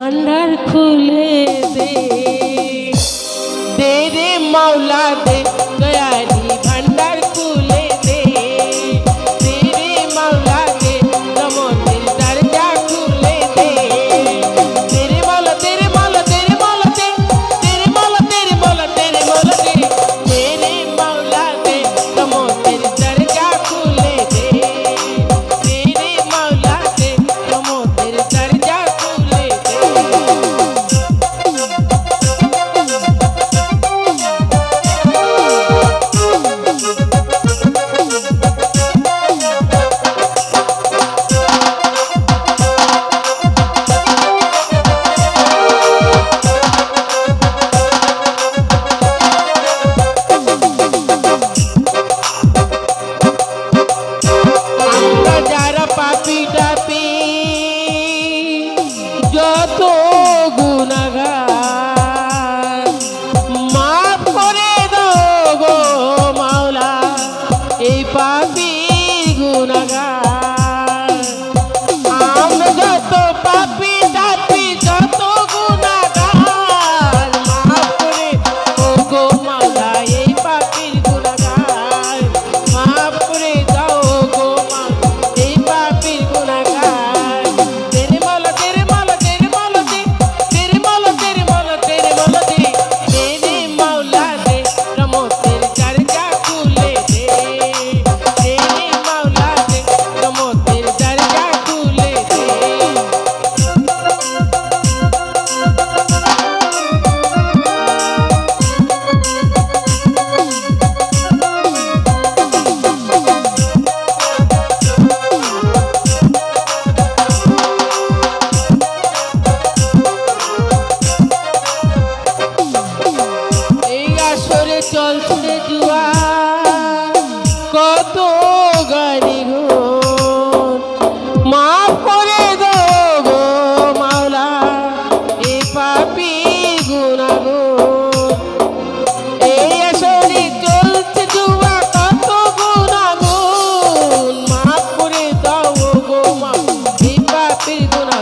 ভান্ডার খুলে দে। দে রে মাওলা দে কত গাড়ি গো। মাফ করে দাও গো মাওলা, এ পাপি গুণা গো। এই আসলে চলছে ডুবা কত গুণা গুণ। মাফ করে দাও গো মাফ এ পাপির গুণা